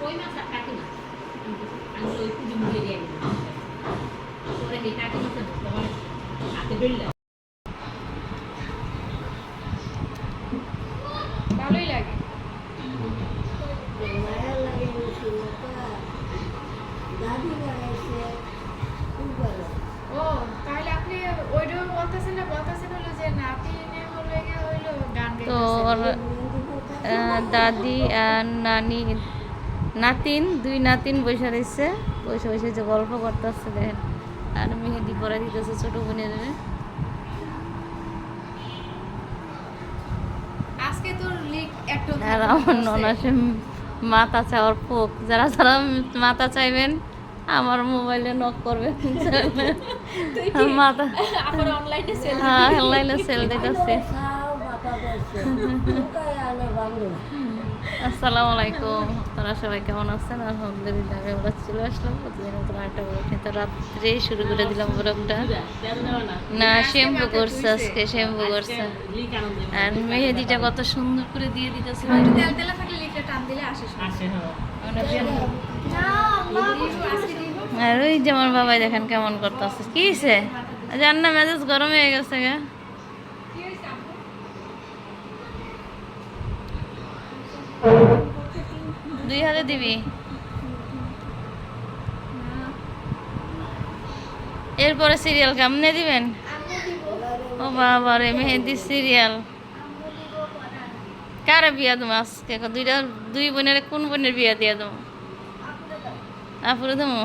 কই মাছ আর কাটি মাছ? আমি ওই পুঁজি মুড়ে দিয়ে পরে এই কাটি মাছের তোমার হাতে বেরলে ভালোই লাগে মায়া লাগে বেশি ওটা দাদি লাগাইছে খুব ভালো ও, তাহলে আপনি ওইটাও বলতেছেন না, বলতেছেন হলো যে নাতি হলো হইল গান তো দাদি আর নানি নাতিন দুই নাতিন বসে রয়েছে। বসে বসে যে গল্প করতেছে দেখেন। আর মেহেদি পরে দিতেছে ছোট বোনের। আজকে তোর লিক একটু আর আমার ননাসে মাথা চাওয়ার পোক। যারা যারা মাথা চাইবেন আমার মোবাইলে নক করবেন। মাথা অনলাইনে সেল হ্যাঁ অনলাইনে সেল দিতেছে। আসসালামু আলাইকুম আপনারা সবাই কেমন আছেন? আলহামদুলিল্লাহ আমি আমরা চলে আসলাম। প্রতিদিন নতুন একটা ব্লগ নিয়ে। তো রাত্রেই শুরু করে দিলাম ব্লগটা না শ্যাম্পু করছে আজকে শ্যাম্পু করছে। আর মেহেদিটা কত সুন্দর করে দিয়ে দিতেছে। তেল তেলা থাকলে লিকটা টান দিলে আসে সব। আসে হ্যাঁ। আর ওই যে আমার বাবাই দেখেন কেমন করতেছে। কি হয়েছে জান না মেজাজ গরম হয়ে গেছে গা কি হইছে আপু? দুই হাতে দিবি? এরপরে সিরিয়াল কেমনে দিবেন? ও বাবা রে মেহেদি সিরিয়াল কারে বিয়া দেবো আজকে? দুইটা, দুই বোনের, কোন বোনের বিয়া দিয়া দেবো? আপুরে দেবো।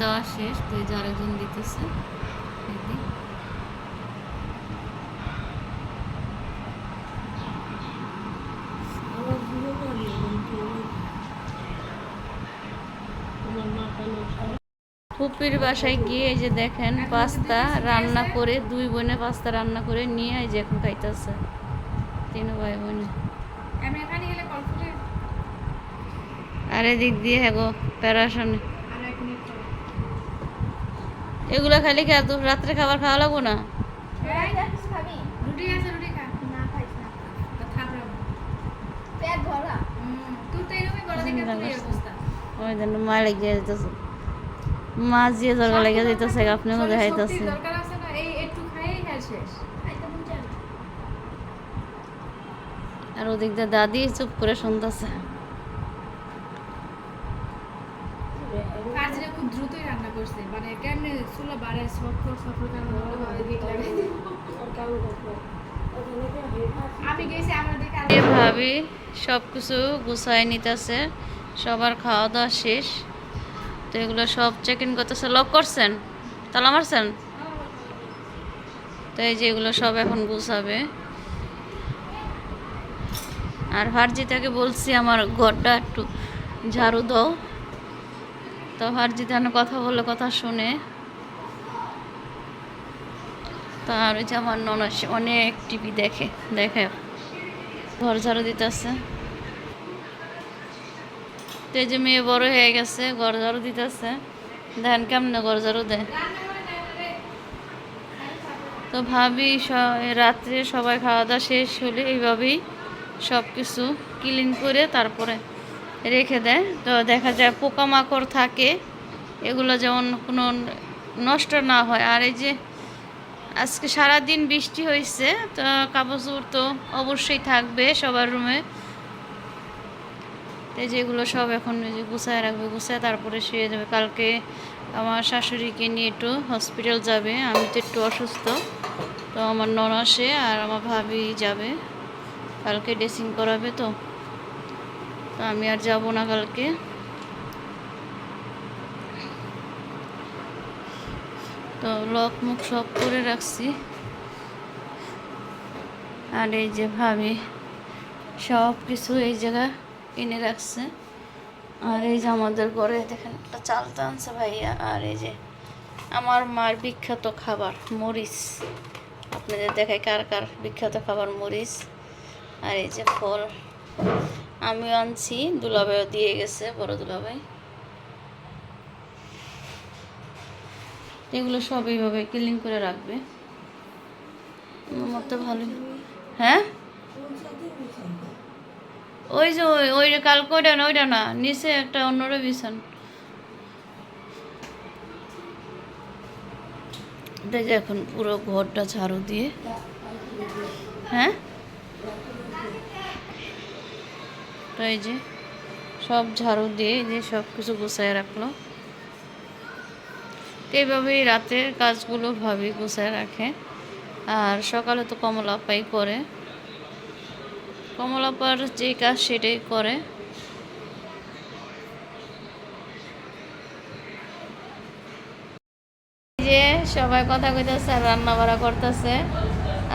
দেওয়া শেষ তুই যে আরেকজন দিতেছে। ফুপির বাসায় গিয়ে এই যে দেখেন পাস্তা রান্না করে দুই বোনে পাস্তা রান্না করে নিয়ে এই যে এখন খাইতেছে। তিন ভাই বোন। আর এদিক দিয়ে হ্যাগো প্যারাশনে আর এক মিনিট পর। এগুলো খালি খা তো রাত্রে খাবার খাওয়া লাগবো না। ওই জন্য মা লেগে যেতেছে দিয়ে দরকার লেগে যেতেছে দেখাইতেছে শক্তির দরকার আছে না, এই একটু খাইয়েই খাই শেষ। আর ওদিক দিয়ে দাদি চুপ করে শুনতেছে কাজিরা খুব দ্রুতই রান্না করছে মানে সব কিছু গুছাই নিতেছে, সবার খাওয়া দাওয়া শেষ। তো এগুলো সব চেক ইন করতেছে। লক করছেন? তালা মারছেন? তো এই যে এগুলো সব এখন গুছাবে। আর হারজিতাকে বলছি, আমার ঘরটা একটু ঝাড়ু দাও। তো হারজিতা কথা বললে, কথা শুনে তো আর ওই যে আমার ননস অনেক টিভি দেখে দেখে। ঘর ঝাড়ু দিতেছে। তো যে মেয়ে বড় হয়ে গেছে, ঘর ঝাড়ু দিতেছে। দেখেন কেমনে ঘর ঝাড়ু দেয়? তো ভাবি রাত্রে সবাই খাওয়া দাওয়া শেষ হলে এইভাবেই সব কিছু ক্লিন করে তারপরে রেখে দেয়। তো দেখা যায় পোকামাকড় থাকে, এগুলো যেমন কোনো নষ্ট না হয়। আর এই যে আজকে সারা দিন বৃষ্টি হয়েছে, তো কাপড় তো অবশ্যই থাকবে সবার রুমে। তো যেগুলো সব এখন যে গুছায় রাখবে, গুছায় তারপরে শুয়ে যাবে। কালকে আমার শাশুড়িকে নিয়ে একটু হসপিটাল যাবে, আমি তো একটু অসুস্থ, তো আমার ননসে আর আমার ভাবি যাবে। কালকে ড্রেসিং করাবে তো তো আমি আর যাব না কালকে। তো লক মুখ সব করে রাখছি। আর এই যে ভাবি সব কিছু এই জায়গা কিনে রাখছে। আর এই যে আমাদের ঘরে দেখেন একটা চাল টানছে ভাইয়া। আর এই যে আমার মার বিখ্যাত খাবার মরিচ। আপনাদের দেখায় কার কার বিখ্যাত খাবার মরিচ। আর এই যে ফল আমিও আনছি, দুলাভাইও দিয়ে গেছে, বড় দুলাভাই। এগুলো সব এইভাবে ক্লিন করে রাখবে। আমার তো ভালোই হ্যাঁ? ওই যে ওই ওই কালকে ওইটা না ওইটা না, নিচে একটা অন্যরা বিছান দেখে এখন পুরো ঘরটা ঝাড়ু দিয়ে। হ্যাঁ? এই যে সব ঝাড়ু দিয়ে যে সব কিছু গুছায় রাখল। তো এইভাবেই রাতের কাজগুলো ভাবি গুছায় রাখে। আর সকালে তো কমলা আপাই করে। কমলাপার যে কাজ সেটাই করে। যে সবাই কথা কইতেছে, আর রান্না বাড়া করতেছে।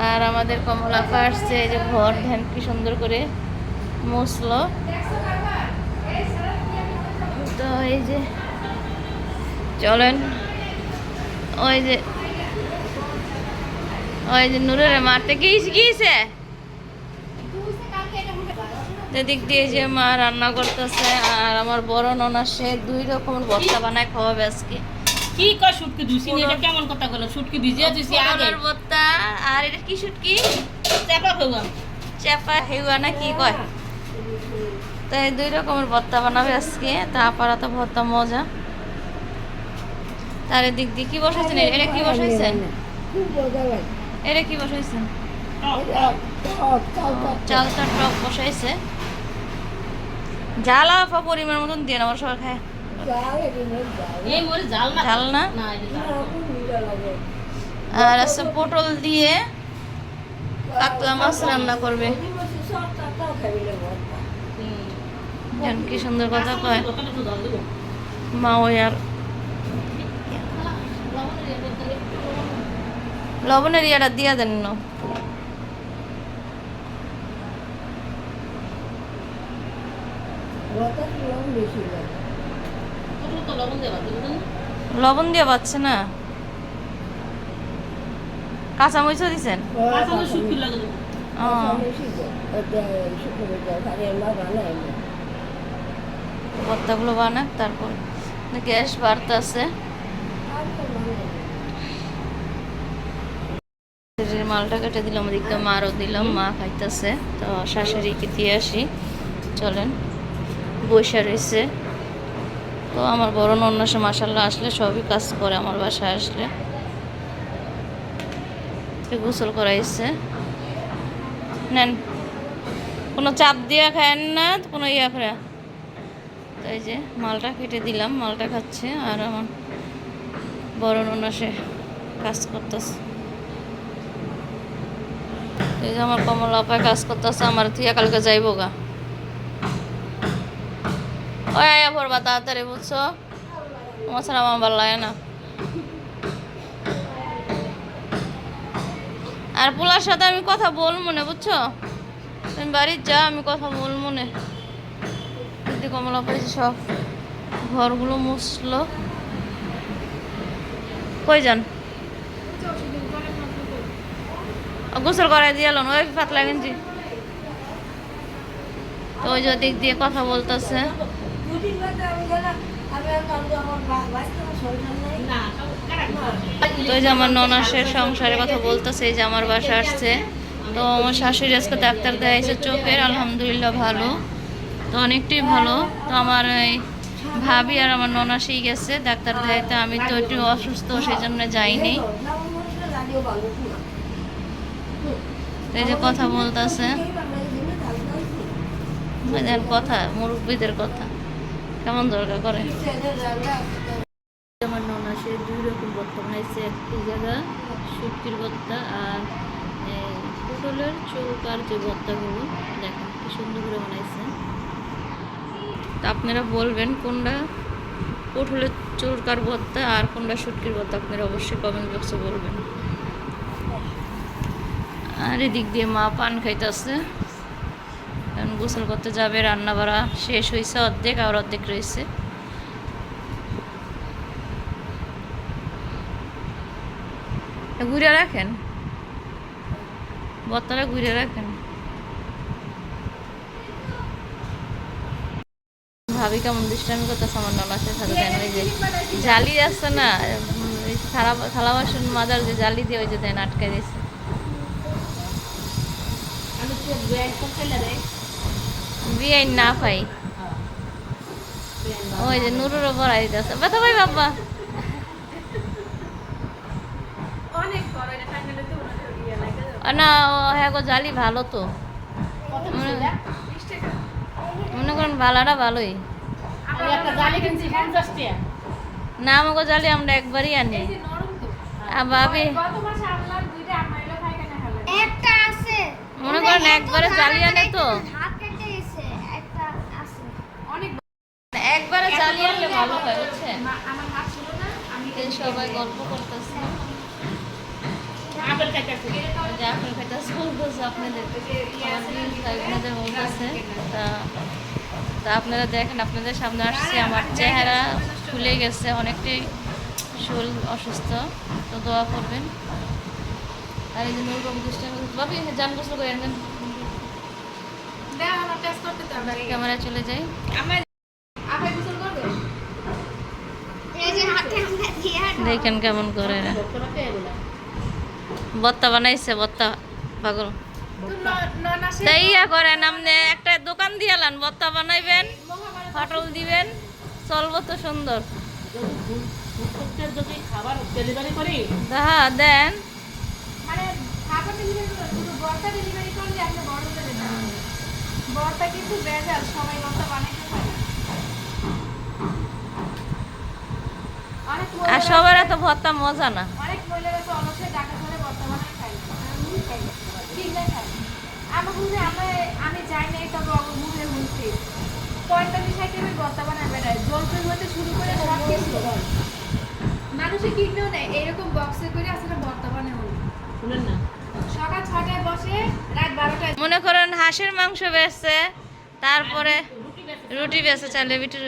আর আমাদের কমলাপা আসছে, এই যে ঘর ধ্যান কি সুন্দর করে মুছলো। তো এই যে, চলেন। ওই যে ওই যে নূরের মারতে কি গিয়েছে? এদিক দিয়ে যে মা রান্না করতেছে আর আমার বড় ননা সে দুই রকমের ভর্তা বানায় খাওয়াবে আজকে। কি কয় শুটকি দুইছি এটা কেমন কথা বলো শুটকি ভিজিয়ে দিছি আগে। ভর্তা আর এটা কি শুটকি? চাপা খাওয়া চেপা হেউয়া না কি কয়? তো এই দুই রকমের ভর্তা বানাবে আজকে তা আপাতত ভর্তা মজা। তার এদিক দিয়ে কি বসাইছেন? এটা কি বসাইছেন এটা কি বসাইছেন। চালটা টক বসাইছে। জ্বালা ফা পরিমাণ মতন দিয়ে না আমার সবাই খায়। জাল জাল। জাল ঝাল না? জাল। আর আছে পটল দিয়ে কাতলা মাছ রান্না করবে। কি সুন্দর কথা কয়। জাল। মা ওই আর লবণের ইয়াটা দিয়া দেন না। লবণ দিয়ে পাচ্ছে না কাঁচা মরিচও দিছেন কাঁচা মরিচ শুটকির লাগে দেবো। ও বেশি দেয়। ওটা শুকনো জল, খালি মা বানায় না। ভর্তাগুলো বানাক তারপর গ্যাস বাড়তেছে আর তো বানায় না। যে মালটা কেটে দিলাম ওদিকটা মারও দিলাম, মা খাইতেছে। তো শাশুড়িকে দিয়ে আসি। চলেন বৈশা রয়েছে তো আমার বড় নন্যাসে মাসাল্লাহ আসলে সবই কাজ করে আমার বাসায় আসলে। গোসল করাইছে। নেন, কোনো চাপ দিয়ে খায়েন না, কোনো ইয়া করে। তো এই যে মালটা কেটে দিলাম, মালটা খাচ্ছে, আর আমার বড় নন্যাসে কাজ করতেছে। এই যে আমার কমলা আপায় কাজ করতেছে, আমার থিয়া কালকে যাইব গা। ওই আয়া পড়বা তাড়াতাড়ি, বুঝছ? আমার ছাড়া আমার ভালো লাগে না। আর পোলার সাথে আমি কথা বল মনে বুঝছ? তুমি বাড়ির যা, আমি কথা বল মনে দিদি কমলা পাইছি সব। ঘরগুলো মুছলো। কই যান চল, শুধু ঘরে মাত্র করো। গোসল করাই দিয়ে এলো, ওই পাতলা গেঞ্জি। তো ওই যে দিক দিয়ে কথা বলতেছে। সংসার? তো যে আমার ননাসের সংসারের কথা বলতেছে যে আমার বাসা আসছে। তো আমার শাশুড়ি আজকে ডাক্তার দেখাইছে চোখের, আলহামদুলিল্লাহ ভালো। তো অনেকটাই ভালো। তো আমার এই ভাবি আর আমার ননাসেই গেছে, ডাক্তার দেখাইতে। আমি তো একটু অসুস্থ, সেই জন্য যাইনি লাবণ মরিচটা লাগিয়েও ভালো না। তো এই যে কথা বলতেছে। যে কথা মুরব্বীদের কথা। কেমন দরকার করে? আমার ননাসে দুই রকম ভর্তা বানাইছে। একটি জায়গা শুটকির ভর্তা আর এই পটলের চৌকার যে ভর্তাগুলো দেখেন কি সুন্দর করে বানাইছে। তা আপনারা বলবেন কোনটা? পটলের চৌকার ভর্তা আর কোনটা শুটকির ভর্তা আপনারা অবশ্যই কমেন্ট বক্সে বলবেন। আর এদিক দিয়ে মা পান খাইতেছে এখন গোসল করতে যাবে রান্না বাড়া শেষ হয়েছে অর্ধেক আর অর্ধেক রয়েছে ঘুরে রাখেন বত্তারা ঘুরে রাখেন ভাবি কেমন দুষ্টামি করতেছে আমার ননাসের সাথে কেন এই যে জালি আসছে না থালা থালা বাসন মাজার যে জালি দিয়ে ওই যে দেন আটকে দিয়েছে আমি তো ব্যাগ করতে লাগে বিয়াই না পাই। ওই যে নুরুরও বড়াই দিতেছে। ব্যথা পাই বাবা ইয়ে না ও হ্যাঁ গো জালি ভালো তো। মনে- করেন ভালাটা ভালোই। না আমাকে জালি আমরা একবারই আনি। এই যে নরম তো। আর ভাবি গত মাসে আনলাম দুইটা আমাইলো পায়খানা খেলা একটা আছে। মনে করেন একবারে জালি আনে তো। হাত কেটে গেছে একটা আছে। অনেক একবারে জালি আনলে ভালো হয় বুঝছেন? মা- আমার হাত ছিল না আমি এই সবাই গল্প করতেছে। আপেল খাইতেছি। ওই যে আপনার খাইতে বলতেছে আপনাদের আপনাদের বলতেছে। তা তা আপনারা দেখেন আপনাদের সামনে আসছে। আমার চেহারা ফুলে গেছে অনেকটাই শরীর অসুস্থ। তো দোয়া করবেন। আর এই যে নুর বাবু করতেছে। বাবু জান গোসল করে আনবেন। দেখ আমার টেস্ট করতে তো হবে ক্যামেরা চলে যাই। আমার আপনি গোসল করবে? এই যে হাতে আমরা দিয়ে দেখেন কেমন করে। বত্তা বানাইছে বত্তা পাগল। তাই ইয়া করেন আপনি একটা দোকান দিয়ে লান বত্তা বানাইবেন ফাটল দিবেন চলবো তো সুন্দর। হ্যাঁ দেন। বর্তা কিন্তু ভেজাল সবাই বর্তা বানাইতে আর সবার এত ভত্তা মজা না। অনেক মহিলারা তো অলসে ঢাকা শহরে বর্তা বানায় খায়। আমি না। কিনলে খাই আমার আমি আমি যাই নাই তবে আমার ঘুরে পঁয়তাল্লিশ আইটেমের বর্তা বানায় বেড়ায়। জলপাই হতে শুরু করে সব কিছু। মানুষে কিনলেও নেয়। এরকম বক্সে করে আসলে বর্তা বানায় শুনেন না। সকাল ছটায় বসে রাত বারোটায় মনে করেন হাঁসের মাংস বেচছে তারপরে রুটি বেচে চাইলে বিটির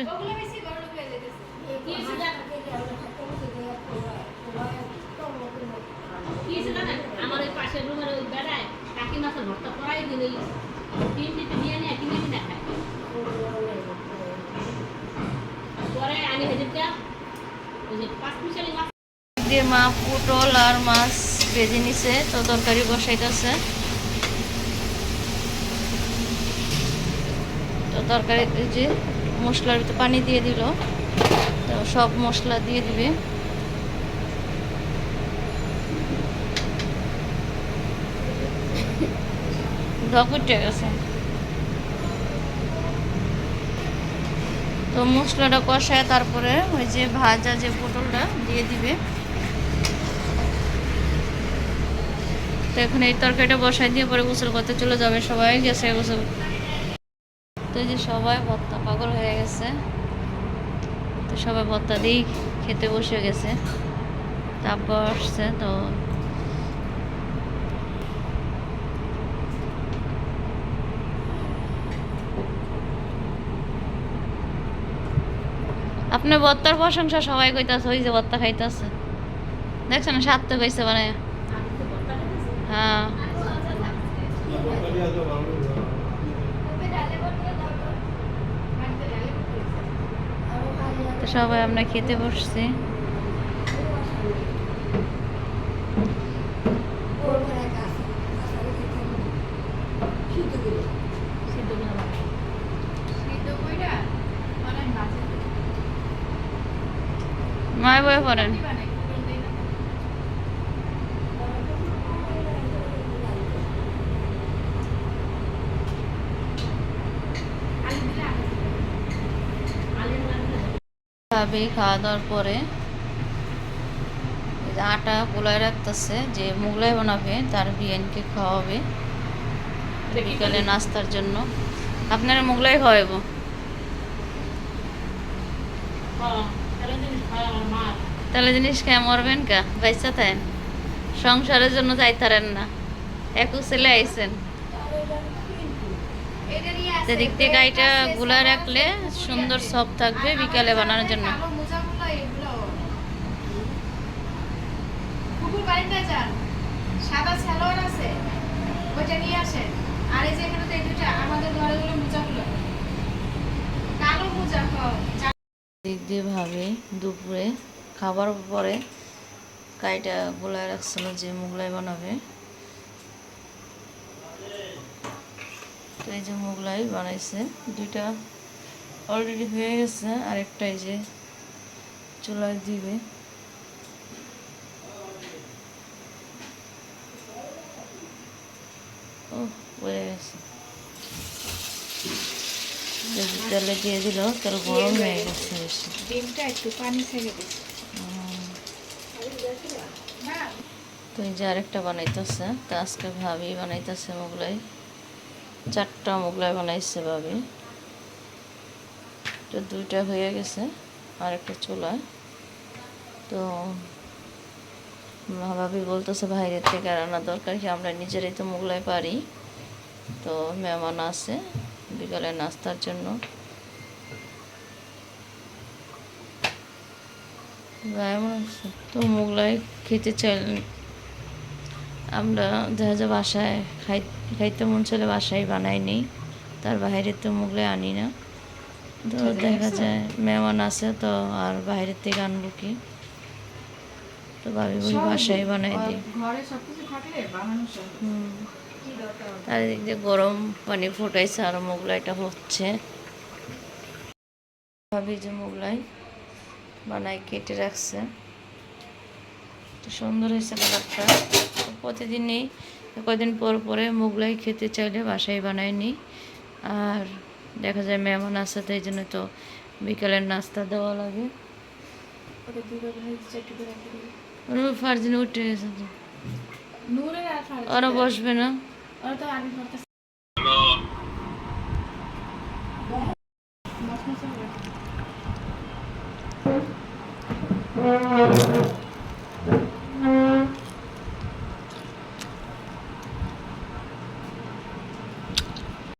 দিয়ে মা পটল আর মাছ। ভেজে নিছে, তো তরকারি বসাইতেছে। তো তরকারি যে মশলার ভিতরে পানি দিয়ে দিল। তো সব মশলা দিয়ে দিবে। তো মশলাটা কষায় তারপরে ওই যে ভাজা যে পটলটা দিয়ে দিবে। তো এখন এই তরকারিটা বসাই দিয়ে পরে গোসল করতে চলে যাবে সবাই, গেছে গোসল। তো যে সবাই ভত্তা পাগল হয়ে গেছে। তো সবাই ভত্তা দিয়েই খেতে বসে গেছে। তারপর আসছে তো। আপনার বত্তার প্রশংসা সবাই কইতাছে, ওই যে বত্তা খাইতাছে। দেখছেন মানে দাও তো। ডালে দিছে। তো সবাই আমরা খেতে বসছি মায় বয়ে পড়েন কি বানাই পটল দেই না আলু দিলে আলু দিবে। আলুর লাগবে ভাবে খাওয়া দাওয়ার পরে আটা পোলায় রাখতেছে যে মোগলাই বানাবে তার বিরিয়ানিকে খাওয়াবে। বিকালে নাস্তার জন্য। আপনারা মোগলাই খাওয়াবো হ্যাঁ। তাহলে জিনিস খেয়ে মরবেন কা? বাইসা থাকেন। সংসারের জন্য যাইতারেন না। একু ছেলে আইসেন সেদিক থেকে এটা গুলা রাখলে সুন্দর সব থাকবে বিকালে বানানোর জন্য। কালো মোজাগুলো এগুলো। কুকুর বাড়িতে যান। সাদা সালোয়ার আছে ওইটা নিয়ে আসেন। আর এই যে এখানে তো এই দুটা আমাদের ঘরে গুলো। মোজাগুলো কালো মোজা দিক দিয়ে ভাবে দুপুরে খাবার পরে কাইটা গোলায় রাখছিল যে মোগলাই বানাবে। তো এই যে মোগলাই বানাইছে দুইটা অলরেডি হয়ে গেছে আরেকটা এই যে চুলায় দিবে। ও হয়ে গেছে। তেলে দিয়ে দিল তেল গরম হয়ে গেছে বেশি। ডিমটা একটু পানি ছেড়ে দিচ্ছি তো এই যে আরেকটা বানাইতেছে তো আজকে ভাবি বানাইতেছে মোগলাই। চারটা মোগলাই বানাইছে ভাবি। তো দুইটা হয়ে গেছে, আর একটা চুলায়। তো ভাবি বলতেছে বাইরের থেকে আর আনা দরকার কি? আমরা নিজেরাই তো মোগলাই পারি। তো মেহমান আছে বিকালে নাস্তার জন্য। তো মোগলাই খেতে চাই আমরা দেখা যায় বাসায় খাই খাইতে মন চলে বাসায় বানাই নেই। তার বাইরে তো মোগলাই আনি না। তো দেখা যায় মেহমান আছে তো আর বাইরের থেকে আনব কি? তো ভাবি বলি বাসায় বানাই দিই। আর এদিক দিয়ে গরম পানি ফুটাইছে আর মোগলাইটা হচ্ছে। ভাবি যে মোগলাই বানাই কেটে রাখছে। তো সুন্দর হয়েছে কালারটা। প্রতিদিনই কদিন পর পরে মোগলাই খেতে চাইলে বাসায় বানাই নিই আর দেখা যায় মেহমান আছে তো এই জন্য তো বিকালের নাস্তা দেওয়া লাগে। উঠে গেছে ওরা বসবে না। করতেছে মশলা